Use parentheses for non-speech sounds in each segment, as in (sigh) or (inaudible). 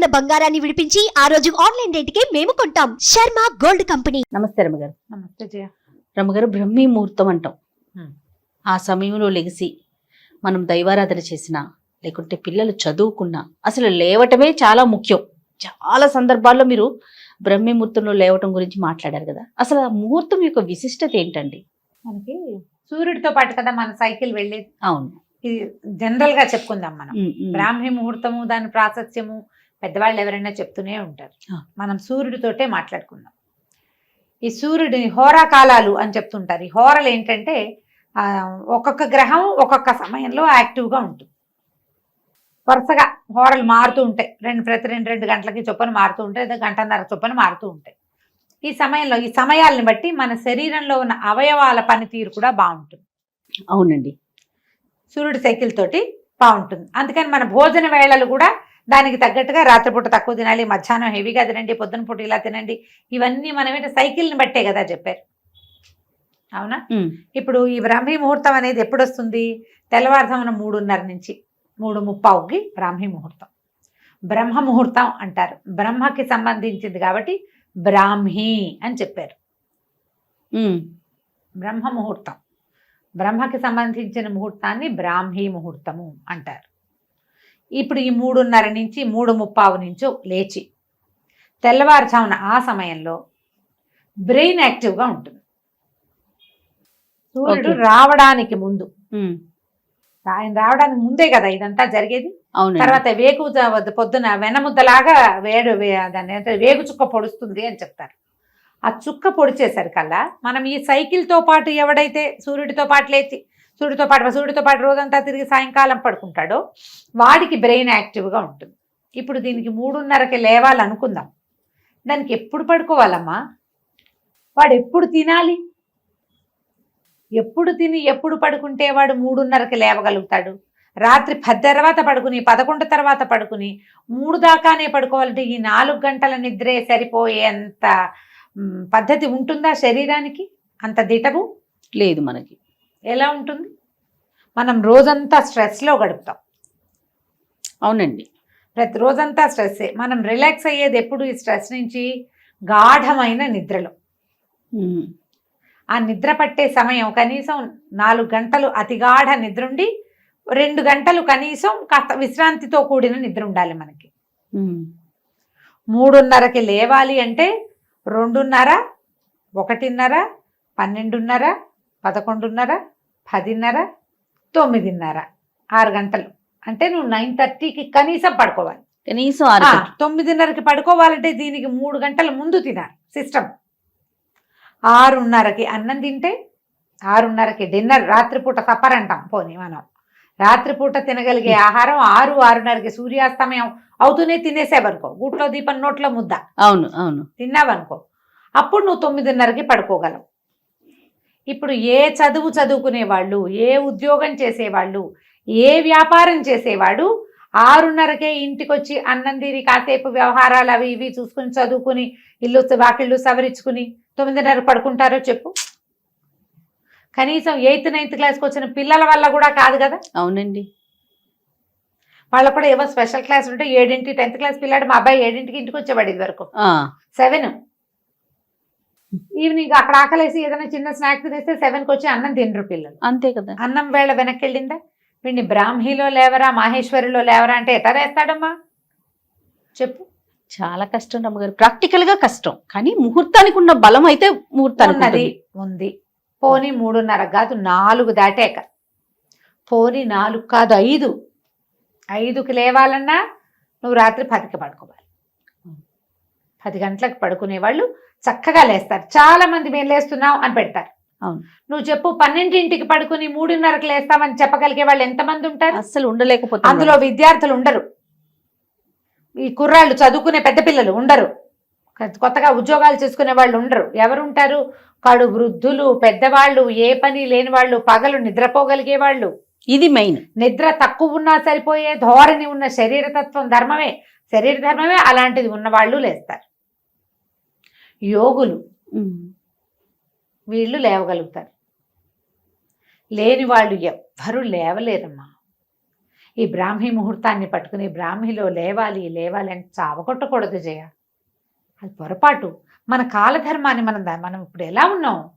ఉన్న బంగారాన్ని విడిపించి ఆ రోజు ఆన్లైన్ రేటుకే మేము కొంటాం. Sharma gold company. నమస్తే రమ్మగారు నమస్తే జయ. రమ్మగారు బ్రహ్మీ ముహూర్తం అంటాం. ఆ సమయంలో లెగిసి మనం దైవారాధన చేసినా లేకుంటే పిల్లలు చదువుకున్నా అసలు లేవటమే చాలా ముఖ్యం. చాలా సందర్భాల్లో మీరు బ్రహ్మీ ముహూర్తంలో లేవటం గురించి మాట్లాడారు కదా. అసలు ఆ ముహూర్తం యొక్క విశిష్టత ఏంటండి? మనకి సూర్యుడితో పాటు కదా మన సైకిల్ వెళ్ళేది. అవును. ఇది జనరల్గా చెప్పుకుందాం మనం. బ్రాహ్మీ ముహూర్తము దాని ప్రాశస్త్యము పెద్దవాళ్ళు ఎవరైనా చెప్తూనే ఉంటారు. మనం సూర్యుడితోటే మాట్లాడుకుందాం. ఈ సూర్యుడిని హోరా కాలాలు అని చెప్తుంటారు. ఈ హోరలు ఏంటంటే ఒక్కొక్క గ్రహం ఒక్కొక్క సమయంలో యాక్టివ్గా ఉంటుంది. వరుసగా హోరలు మారుతూ ఉంటాయి. రెండు ప్రతి రెండు రెండు గంటలకి చొప్పున మారుతూ ఉంటాయి లేదా గంటన్నర చొప్పున మారుతూ ఉంటాయి. ఈ సమయంలో ఈ సమయాల్ని బట్టి మన శరీరంలో ఉన్న అవయవాల పనితీరు కూడా బాగుంటుంది. అవునండి. సూర్యుడి సైకిల్ తోటి బాగుంటుంది. అందుకని మన భోజన వేళలు కూడా దానికి తగ్గట్టుగా రాత్రిపూట తక్కువ తినాలి మధ్యాహ్నం హెవీగా తినండి పొద్దున పూట ఇలా తినండి. ఇవన్నీ మనం ఏంటి సైకిల్ని బట్టే కదా చెప్పారు. అవునా? ఇప్పుడు ఈ బ్రాహ్మీ ముహూర్తం అనేది ఎప్పుడు వస్తుంది తెల్లవారుజామున మూడున్నర నుంచి మూడు ముప్పావుకి బ్రాహ్మీ ముహూర్తం. బ్రహ్మ ముహూర్తం అంటారు. బ్రహ్మకి సంబంధించింది కాబట్టి బ్రాహ్మీ అని చెప్పారు. బ్రహ్మ ముహూర్తం. బ్రహ్మకి సంబంధించిన ముహూర్తాన్ని బ్రాహ్మీ ముహూర్తము అంటారు. ఇప్పుడు ఈ మూడున్నర నుంచి మూడు ముప్పావు నుంచో లేచి. తెల్లవారుజామున ఆ సమయంలో బ్రెయిన్ యాక్టివ్గా ఉంటుంది. సూర్యుడు. రావడానికి ముందు. ఆయన రావడానికి ముందే కదా ఇదంతా జరిగేది. తర్వాత వేగు పొద్దున వెనముద్దలాగా వేడు దాన్ని వేగు చుక్క పొడుస్తుంది అని చెప్తారు. ఆ చుక్క పొడిచేసరికల్లా మనం ఈ సైకిల్తో పాటు ఎవడైతే సూర్యుడితో పాటు లేచి సూర్యుడితో పాటు సూర్యుడితో పాటు రోజంతా తిరిగి సాయంకాలం పడుకుంటాడో వాడికి బ్రెయిన్ యాక్టివ్గా ఉంటుంది. ఇప్పుడు దీనికి మూడున్నరకి లేవాలనుకుందాం. దానికి ఎప్పుడు పడుకోవాలమ్మా? వాడు ఎప్పుడు తినాలి? ఎప్పుడు తిని ఎప్పుడు పడుకుంటే వాడు మూడున్నరకి లేవగలుగుతాడు? రాత్రి పది తర్వాత పడుకుని పదకొండు తర్వాత పడుకుని మూడు దాకానే పడుకోవాలంటే ఈ నాలుగు గంటల నిద్రే సరిపోయేంత పద్ధతి ఉంటుందా శరీరానికి? అంత దిటవు లేదు మనకి. ఎలా ఉంటుంది? మనం రోజంతా స్ట్రెస్లో గడుపుతాం. అవునండి. ప్రతి రోజంతా స్ట్రెస్సే. మనం రిలాక్స్ అయ్యేది ఎప్పుడు? ఈ స్ట్రెస్ నుంచి గాఢమైన నిద్రలో. ఆ నిద్ర పట్టే సమయం కనీసం నాలుగు గంటలు అతిగాఢ నిద్ర ఉండి రెండు గంటలు కనీసం కాస్త విశ్రాంతితో కూడిన నిద్ర ఉండాలి మనకి. మూడున్నరకి లేవాలి అంటే రెండున్నర ఒకటిన్నర పన్నెండున్నర పదకొండున్నర పదిన్నర తొమ్మిదిన్నర ఆరు గంటలు. అంటే నువ్వు నైన్ థర్టీకి కనీసం పడుకోవాలి. కనీసం. తొమ్మిదిన్నరకి పడుకోవాలంటే దీనికి మూడు గంటల ముందు తినాలి సిస్టమ్. ఆరున్నరకి అన్నం తింటే ఆరున్నరకి డిన్నర్ రాత్రిపూట సప్పర్ అంటాం. పోనీ మనం రాత్రిపూట తినగలిగే ఆహారం ఆరు ఆరున్నరకి సూర్యాస్తమయం అవుతూనే తినేసేవనుకో. గుట్లో దీపం నోట్లో ముద్ద. అవును అవును. తిన్నావనుకో. అప్పుడు నువ్వు తొమ్మిదిన్నరకి పడుకోగలవు. ఇప్పుడు ఏ చదువు చదువుకునే వాళ్ళు ఏ ఉద్యోగం చేసేవాళ్ళు ఏ వ్యాపారం చేసేవాడు ఆరున్నరకే ఇంటికి వచ్చి అన్నం తిని కాసేపు వ్యవహారాలు అవి ఇవి చూసుకుని చదువుకుని ఇల్లు వాకిళ్ళు సవరించుకుని తొమ్మిదిన్నర పడుకుంటారో చెప్పు. కనీసం ఎయిత్ నైన్త్ క్లాస్కి వచ్చిన పిల్లల వల్ల కూడా కాదు కదా? అవునండి. వాళ్ళకు కూడా ఏవో స్పెషల్ క్లాస్ ఉంటే ఏడింటి టెన్త్ క్లాస్ పిల్లాడు మా అబ్బాయి ఏడింటికి ఇంటికి వచ్చేవాడు ఇది వరకు సెవెన్. ఈవినింగ్ అక్కడ ఆకలేసి ఏదైనా చిన్న స్నాక్ తినేస్తే సెవెన్కి వచ్చి అన్నం తినరు పిల్లలు. అంతే కదా. అన్నం వేళ వెనక్కి వెళ్ళిందా వీడిని బ్రాహ్మీలో లేవరా మాహేశ్వరిలో లేవరా అంటే ఎట్లా వేస్తాడమ్మా చెప్పు. చాలా కష్టం రమ్మగారు. ప్రాక్టికల్గా కష్టం. కానీ ముహూర్తానికి ఉన్న బలం అయితే ముహూర్తానికి. ఉంది. పోనీ మూడున్నర కాదు నాలుగు దాటాక. పోనీ నాలుగు కాదు ఐదు. ఐదుకి లేవాలన్నా నువ్వు రాత్రి పదికి పడుకోవాలి. పది గంటలకు పడుకునే వాళ్ళు చక్కగా లేస్తారు. చాలా మంది మేము లేస్తున్నాం అని పెడతారు. అవును. నువ్వు చెప్పు పన్నెండింటికి పడుకుని మూడున్నరకు లేస్తామని చెప్పగలిగే వాళ్ళు ఎంతమంది ఉంటారు? అస్సలు ఉండలేకపోతే అందులో విద్యార్థులు ఉండరు. ఈ కుర్రాళ్ళు చదువుకునే పెద్ద పిల్లలు ఉండరు. కొత్తగా ఉద్యోగాలు చేసుకునే వాళ్ళు ఉండరు. ఎవరు ఉంటారు కడు వృద్ధులు పెద్దవాళ్ళు ఏ పని లేని వాళ్ళు పగలు నిద్రపోగలిగే వాళ్ళు. ఇది మెయిన్. నిద్ర తక్కువ ఉన్నా సరిపోయే ధోరణి ఉన్న శరీరతత్వం ధర్మమే. శరీర ధర్మమే అలాంటిది ఉన్నవాళ్ళు లేస్తారు. యోగులు వీళ్ళు లేవగలుగుతారు. లేని వాళ్ళు ఎవ్వరూ లేవలేరమ్మా. ఈ బ్రాహ్మీ ముహూర్తాన్ని పట్టుకుని బ్రాహ్మిలో లేవాలి లేవాలి అంటే చావగొట్టకూడదు జయ. అది పొరపాటు. మన కాలధర్మాన్ని మనం మనం ఇప్పుడు ఎలా ఉన్నాం?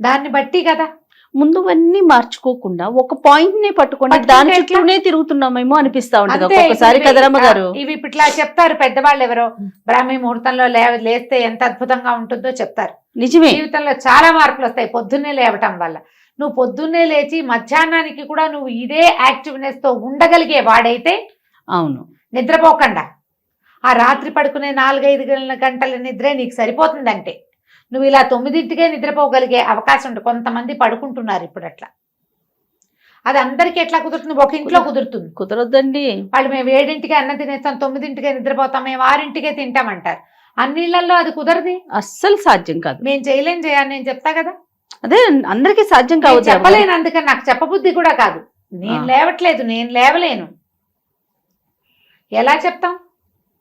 దాన్ని బట్టి కదా. ముందువన్నీ మార్చుకోకుండా ఒక పాయింట్ నే పట్టుకుంటే దాని? చుట్టూనే తిరుగుతున్నామేమో అనిపిస్తా ఉంటది ఒక్కొక్కసారి కదరమ్మ గారు. ఇవి ఇప్పుడు ఇట్లా చెప్తారు పెద్దవాళ్ళు ఎవరో బ్రాహ్మీ ముహూర్తంలో లేస్తే ఎంత అద్భుతంగా ఉంటుందో చెప్తారు. నిజమే. జీవితంలో చాలా మార్పులు వస్తాయి పొద్దున్నే లేవటం వల్ల. నువ్వు పొద్దున్నే లేచి మధ్యాహ్నానికి కూడా నువ్వు ఇదే యాక్టివ్నెస్తో ఉండగలిగే వాడైతే అవును. నిద్రపోకుండా. ఆ రాత్రి పడుకునే నాలుగైదు గంటల నిద్రే నీకు సరిపోతుందంటే. నువ్వు ఇలా తొమ్మిదింటికే నిద్రపోగలిగే అవకాశం ఉంటుంది కొంతమంది పడుకుంటున్నారు ఇప్పుడు అట్లా. అది అందరికీ ఎట్లా కుదురుతుంది? ఒక ఇంట్లో కుదురుతుంది. కుదరొద్దండి. వాళ్ళు మేము ఏడింటికే అన్నం తినేస్తాం తొమ్మిదింటికే నిద్రపోతాం మేము ఆరింటికే తింటామంటారు. అన్నిళ్ళలో అది కుదరది? అస్సలు సాధ్యం కాదు. మేము చేయలేం చేయాలి నేను చెప్తా కదా. అదే అందరికీ సాధ్యం కావద్దు చెప్పలేను అందుకని నాకు చెప్పబుద్ధి కూడా కాదు. నేను. లేవట్లేదు నేను లేవలేను. ఎలా చెప్తాం?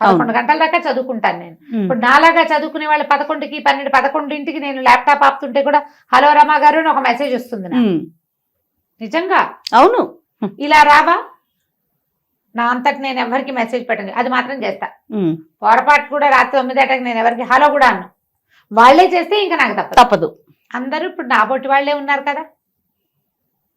పదకొండు గంటల దాకా చదువుకుంటాను నేను. ఇప్పుడు నాలాగా చదువుకునే వాళ్ళు పదకొండుకి పన్నెండు పదకొండింటికి నేను ల్యాప్టాప్ ఆపుతుంటే కూడా హలో రమా గారు అని ఒక మెసేజ్ వస్తుంది. నిజంగా? అవును. ఇలా రావా? నా అంతటి నేను ఎవరికి మెసేజ్ పెట్టండి అది మాత్రం చేస్తా. పొరపాటు కూడా రాత్రి తొమ్మిది అటకి నేను ఎవరికి హలో కూడా అన్ను. వాళ్ళే చేస్తే ఇంకా నాకు తప్పదు. తప్పదు. అందరూ ఇప్పుడు నా బొట్టి వాళ్ళే ఉన్నారు కదా.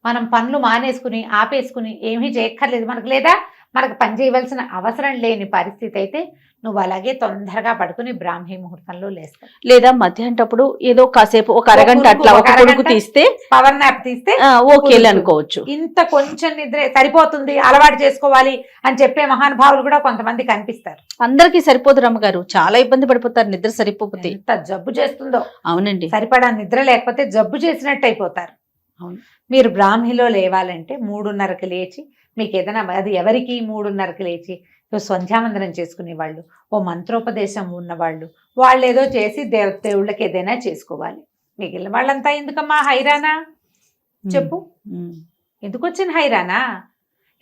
మనం పనులు మానేసుకుని ఆపేసుకుని ఏమీ చేయక్కర్లేదు. మనకు లేదా? మనకు పని చేయవలసిన అవసరం లేని పరిస్థితి అయితే నువ్వు అలాగే తొందరగా పడుకుని బ్రాహ్మీ ముహూర్తంలో లేస్తావు. లేదా మధ్యాహ్నటప్పుడు ఏదో కాసేపు ఒక అరగంట అట్లా ఒక కొడుకు. తీస్తే పవర్ నాప్ తీస్తే ఓకే. అనుకోవచ్చు. ఇంత కొంచెం నిద్ర సరిపోతుంది అలవాటు చేసుకోవాలి అని చెప్పే మహానుభావులు కూడా కొంతమంది కనిపిస్తారు. అందరికీ సరిపోదు రమ్మగారు. చాలా ఇబ్బంది పడిపోతారు నిద్ర సరిపోతే. ఎంత జబ్బు చేస్తుందో. అవునండి. సరిపడా నిద్ర లేకపోతే జబ్బు చేసినట్టు అయిపోతారు అవును. మీరు బ్రాహ్మిలో లేవాలంటే మూడున్నరకు లేచి మీకు ఏదైనా అది ఎవరికి మూడున్నరకు లేచి సంధ్యావందనం చేసుకునే వాళ్ళు ఓ మంత్రోపదేశం ఉన్నవాళ్ళు వాళ్ళు ఏదో చేసి దేవ దేవుళ్ళకి ఏదైనా చేసుకోవాలి. మిగిలిన వాళ్ళంతా ఎందుకమ్మా హైరానా? చెప్పు. ఎందుకు వచ్చిన హైరానా?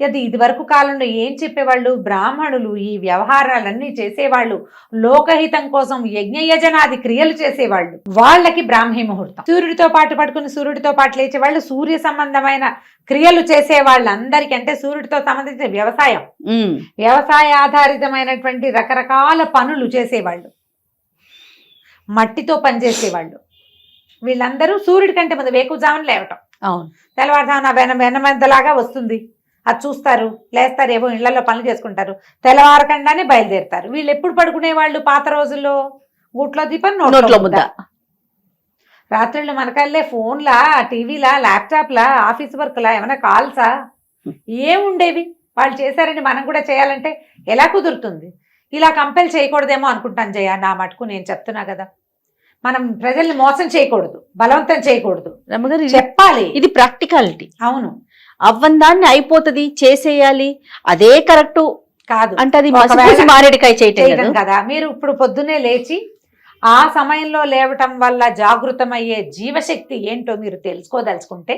అది ఇదివరకు కాలంలో ఏం చెప్పేవాళ్ళు? బ్రాహ్మణులు ఈ వ్యవహారాలన్నీ చేసేవాళ్ళు. లోకహితం కోసం యజ్ఞ యజనాది క్రియలు చేసేవాళ్ళు. వాళ్ళకి బ్రాహ్మీ ముహూర్తం. సూర్యుడితో పాటు పడుకుని సూర్యుడితో పాటు లేచేవాళ్ళు. సూర్య సంబంధమైన క్రియలు చేసే వాళ్ళందరికీ అంటే సూర్యుడితో సంబంధించిన వ్యవసాయం. వ్యవసాయ ఆధారితమైనటువంటి రకరకాల పనులు చేసేవాళ్ళు. మట్టితో పనిచేసేవాళ్ళు వీళ్ళందరూ సూర్యుడి కంటే ముందు వేకుజామున లేవటం. అవును. తెల్లవారుజామున వెన వెనమందలాగా వస్తుంది. అది చూస్తారు లేస్తారు ఏవో ఇళ్ళలో పనులు చేసుకుంటారు. తెల్లవారకుండానే బయలుదేరుతారు. వీళ్ళు ఎప్పుడు పడుకునే వాళ్ళు పాత రోజుల్లో? గూట్లో దీపం నోట్లో ముద్ద. రాత్రుళ్ళు మనకల్లే ఫోన్లా టీవీలా ల్యాప్టాప్లా ఆఫీస్ వర్క్లా ఏమైనా కాల్సా? ఏముండేవి? వాళ్ళు చేశారని మనం కూడా చేయాలంటే ఎలా కుదురుతుంది? ఇలా కంపెల్ చేయకూడదేమో అనుకుంటాను జయ నా మటుకు నేను చెప్తున్నా కదా. మనం ప్రజల్ని మోసం చేయకూడదు బలవంతం చేయకూడదు. చెప్పాలి. ఇది ప్రాక్టికాలిటీ. అవును. అవ్వందాన్ని అయిపోతది చేసేయాలి. అదే కరెక్ట్ కాదు. అంటే అది మారేడుకాయ చేయటం కదా? మీరు ఇప్పుడు పొద్దున్నే లేచి ఆ సమయంలో లేవటం వల్ల జాగృతమయ్యే జీవశక్తి ఏంటో మీరు తెలుసుకోదలుచుకుంటే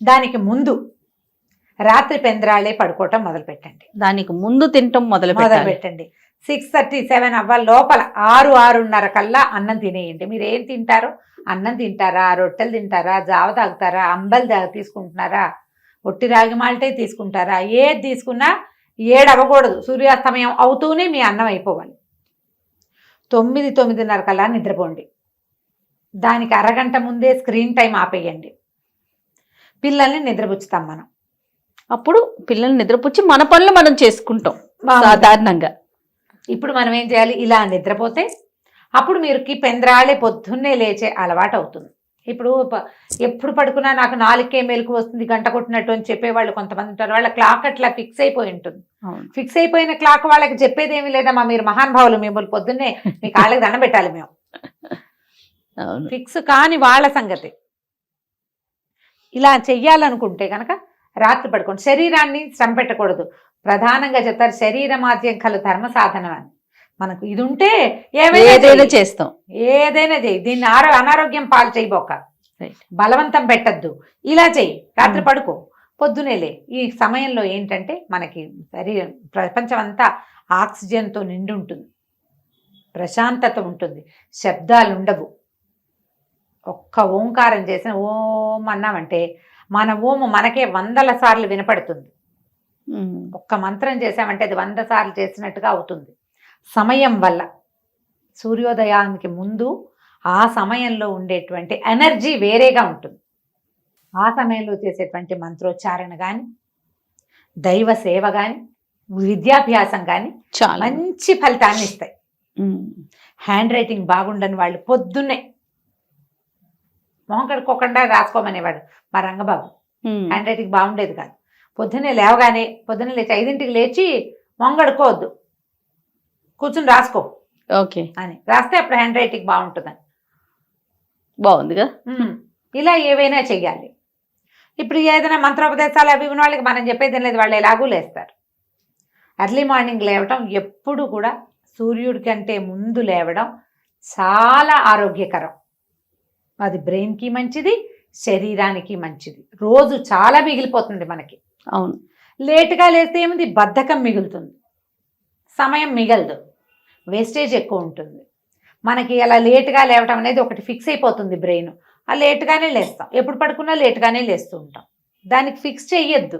దానికి ముందు రాత్రి పెందరాళే పడుకోవటం మొదలు పెట్టండి దానికి ముందు తినటం మొదలు మొదలు పెట్టండి సిక్స్ థర్టీ సెవెన్ అవ్వాలి లోపల ఆరు ఆరున్నర కల్లా అన్నం తినేయండి. మీరు ఏం తింటారో? అన్నం తింటారా? రొట్టెలు తింటారా? జావ తాగుతారా? అంబలి తీసుకుంటున్నారా? ఒట్టి రాగి మాల్టే తీసుకుంటారా? ఏది తీసుకున్నా ఏడు అవ్వకూడదు సూర్యాస్తమయం అవుతూనే మీ అన్నం అయిపోవాలి. తొమ్మిది తొమ్మిదిన్నర కల్లా నిద్రపోండి. దానికి అరగంట ముందే స్క్రీన్ టైం ఆపేయండి. పిల్లల్ని నిద్రపుచ్చుతాం మనం. అప్పుడు పిల్లల్ని నిద్రపుచ్చి మన పనులు మనం చేసుకుంటాం సాధారణంగా. ఇప్పుడు మనం ఏం చేయాలి? ఇలా నిద్రపోతే అప్పుడు మీరుకి పెందరాళే పొద్దున్నే లేచే అలవాటు అవుతుంది. ఇప్పుడు ఎప్పుడు పడుకున్నా నాకు నాలుగుకే మెలకు వస్తుంది గంట కొట్టినట్టు అని చెప్పేవాళ్ళు కొంతమంది ఉంటారు. వాళ్ళ క్లాక్ అట్లా ఫిక్స్ అయిపోయి ఉంటుంది. ఫిక్స్ అయిపోయిన క్లాక్ వాళ్ళకి చెప్పేది ఏమీ లేదమ్మా మీరు మహానుభావులు మిమ్మల్ని పొద్దున్నే మీ కాళ్ళకి దండం పెట్టాలి మేము. ఫిక్స్ కాని వాళ్ళ సంగతి. ఇలా చెయ్యాలనుకుంటే కనుక రాత్రి పడుకోండి. శరీరాన్ని శ్రమ పెట్టకూడదు. ప్రధానంగా చెప్తారు శరీరమాద్యం కలు ధర్మ సాధనం అని మనకు ఇది ఉంటే ఏదైనా. చేస్తాం. ఏదైనా చెయ్యి. దీన్ని ఆరో అనారోగ్యం పాలు చేయబోక. బలవంతం పెట్టద్దు. ఇలా చెయ్యి. రాత్రి Hmm. పడుకో. పొద్దునేలే ఈ సమయంలో ఏంటంటే మనకి శరీరం ప్రపంచం అంతా ఆక్సిజన్తో నిండి ఉంటుంది. ప్రశాంతత ఉంటుంది. శబ్దాలు ఉండవు. ఒక్క ఓంకారం చేసిన ఓం అన్నామంటే మన ఓము మనకే వందల సార్లు వినపడుతుంది. ఉమ్. ఒక్క మంత్రం చేసామంటే అది వంద సార్లు చేసినట్టుగా అవుతుంది. సమయం వల్ల. సూర్యోదయానికి ముందు ఆ సమయంలో ఉండేటువంటి ఎనర్జీ వేరేగా ఉంటుంది. ఆ సమయంలో చేసేటువంటి మంత్రోచ్చారణ కానీ దైవ సేవ కానీ విద్యాభ్యాసం కానీ చాలా. మంచి ఫలితాన్ని ఇస్తాయి. హ్యాండ్ రైటింగ్ బాగుండని వాళ్ళు పొద్దున్నే మొహం కడుక్కోకుండా రాసుకోమనేవాడు మా రంగబాబు. హ్యాండ్ రైటింగ్ బాగుండేది కాదు. పొద్దున్నే లేవగానే పొద్దున్నే లేచి ఐదింటికి లేచి మొహం కడుక్కోవద్దు కూర్చుని రాసుకో. ఓకే. అని. రాస్తే అప్పుడు హ్యాండ్ రైటింగ్ బాగుంటుందని. బాగుందిగా. ఇలా ఏవైనా చెయ్యాలి. ఇప్పుడు ఏదైనా మంత్రోపదేశాలు అవి ఉన్న వాళ్ళకి మనం చెప్పేది లేదు వాళ్ళు ఎలాగూ లేస్తారు. ఎర్లీ మార్నింగ్ లేవటం ఎప్పుడు కూడా సూర్యుడి కంటే ముందు లేవడం చాలా ఆరోగ్యకరం. అది బ్రెయిన్కి మంచిది శరీరానికి మంచిది. రోజు చాలా మిగిలిపోతుంది మనకి. అవును. లేటుగా లేస్తే ఏముంది బద్ధకం మిగులుతుంది. సమయం మిగలదు. వేస్టేజ్ ఎక్కువ ఉంటుంది. మనకి అలా లేటుగా లేవటం అనేది ఒకటి ఫిక్స్ అయిపోతుంది బ్రెయిన్. ఆ లేటుగానే లేస్తాం. ఎప్పుడు పడుకున్నా లేటుగానే లేస్తూ ఉంటాం. దానికి ఫిక్స్ చెయ్యొద్దు.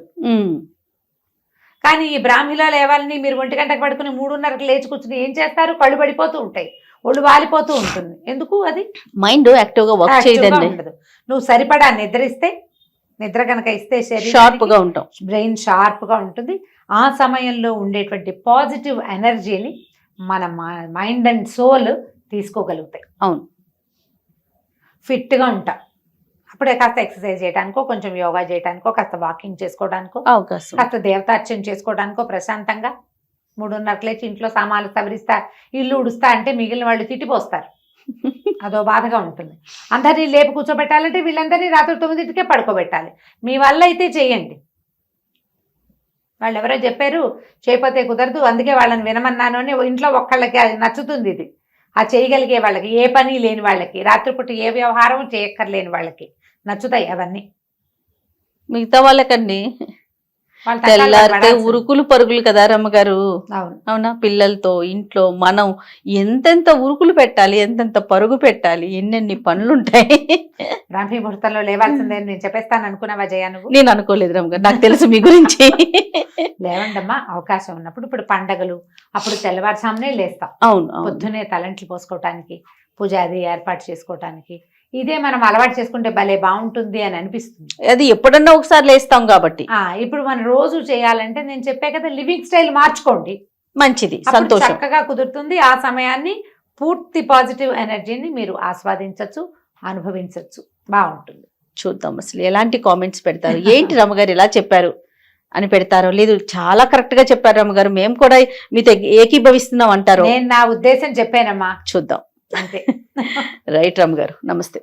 కానీ ఈ బ్రాహ్మిలో లేవాలని మీరు ఒంటి గంటకు పడుకుని మూడున్నరకు లేచి కూర్చుని ఏం చేస్తారు? కళ్ళు పడిపోతూ ఉంటాయి. ఒళ్ళు వాలిపోతూ ఉంటుంది. ఎందుకు అది? మైండ్ యాక్టివ్గా వర్క్ యాక్టివ్గా చేయదండి. ఉండదు. నువ్వు సరిపడా నిద్రిస్తే నిద్ర కనుక ఇస్తే షార్ప్ శరీరం గా ఉంటాం బ్రెయిన్ షార్ప్గా ఉంటుంది. ఆ సమయంలో ఉండేటువంటి పాజిటివ్ ఎనర్జీని మన మైండ్ అండ్ సోల్ తీసుకోగలుగుతాయి. అవును. ఫిట్గా ఉంటాం. అప్పుడే కాస్త ఎక్సర్సైజ్ చేయడానికో కొంచెం యోగా చేయడానికో కాస్త వాకింగ్ చేసుకోవడానికో అవకాశం. కాస్త దేవతార్చన చేసుకోవడానికో ప్రశాంతంగా మూడున్నరకు లేచి ఇంట్లో సామాన్లు సవరిస్తా ఇల్లు ఉడుస్తా అంటే మిగిలిన వాళ్ళు తిట్టిపోస్తారు. (laughs) అదో బాధగా ఉంటుంది. అందరినీ లేపు కూర్చోబెట్టాలంటే వీళ్ళందరినీ రాత్రి తొమ్మిదింటికే పడుకోబెట్టాలి. మీ వల్ల అయితే చేయండి. వాళ్ళు ఎవరో చెప్పారు చేయకపోతే కుదరదు అందుకే వాళ్ళని వినమన్నాను అని ఇంట్లో ఒక్కళ్ళకి అది నచ్చుతుంది ఇది. ఆ చేయగలిగే వాళ్ళకి ఏ పని లేని వాళ్ళకి రాత్రిపూట ఏ వ్యవహారం చేయక్కర్లేని వాళ్ళకి నచ్చుతాయి అవన్నీ. మిగతా వాళ్ళకండి. తెల్లారితే. ఉరుకులు పరుగులు కదా రమ్మగారు. అవును. అవునా? పిల్లలతో ఇంట్లో మనం ఎంతెంత ఉరుకులు పెట్టాలి ఎంతెంత పరుగు పెట్టాలి ఎన్నెన్ని పనులు ఉంటాయి బ్రాహ్మీ ముహూర్తంలో లేవాల్సిందే నేను చెప్పేస్తాను అనుకున్నావా జయ నువ్వు? నేను అనుకోలేదు రమ్మగారు నాకు తెలుసు మీ గురించి. లేవండమ్మా అవకాశం ఉన్నప్పుడు ఇప్పుడు పండగలు అప్పుడు తెల్లవారుజామునే లేస్తాం. అవును అవును. పొద్దునే తలంట్లు పోసుకోవటానికి పూజ అది ఏర్పాటు చేసుకోవటానికి ఇదే మనం అలవాటు చేసుకుంటే భలే బాగుంటుంది అని అనిపిస్తుంది. అది ఎప్పుడన్నా ఒకసారి లేస్తాం కాబట్టి. ఆ ఇప్పుడు మనం రోజు చేయాలంటే నేను చెప్పే కదా లివింగ్ స్టైల్ మార్చుకోండి. మంచిది సంతోషం. చక్కగా కుదురుతుంది. ఆ సమయాన్ని పూర్తి పాజిటివ్ ఎనర్జీని మీరు ఆస్వాదించవచ్చు అనుభవించవచ్చు బాగుంటుంది. చూద్దాం అసలు ఎలాంటి కామెంట్స్ పెడతారు? ఏంటి రమ్మగారు ఇలా చెప్పారు అని పెడతారో లేదు చాలా కరెక్ట్గా చెప్పారు రమ్మగారు మేము కూడా మీతో ఏకీభవిస్తున్నాం అంటారు? నేను నా ఉద్దేశం చెప్పానమ్మా. చూద్దాం. అంతే. (laughs) రైట్ రమ్మగారు నమస్తే.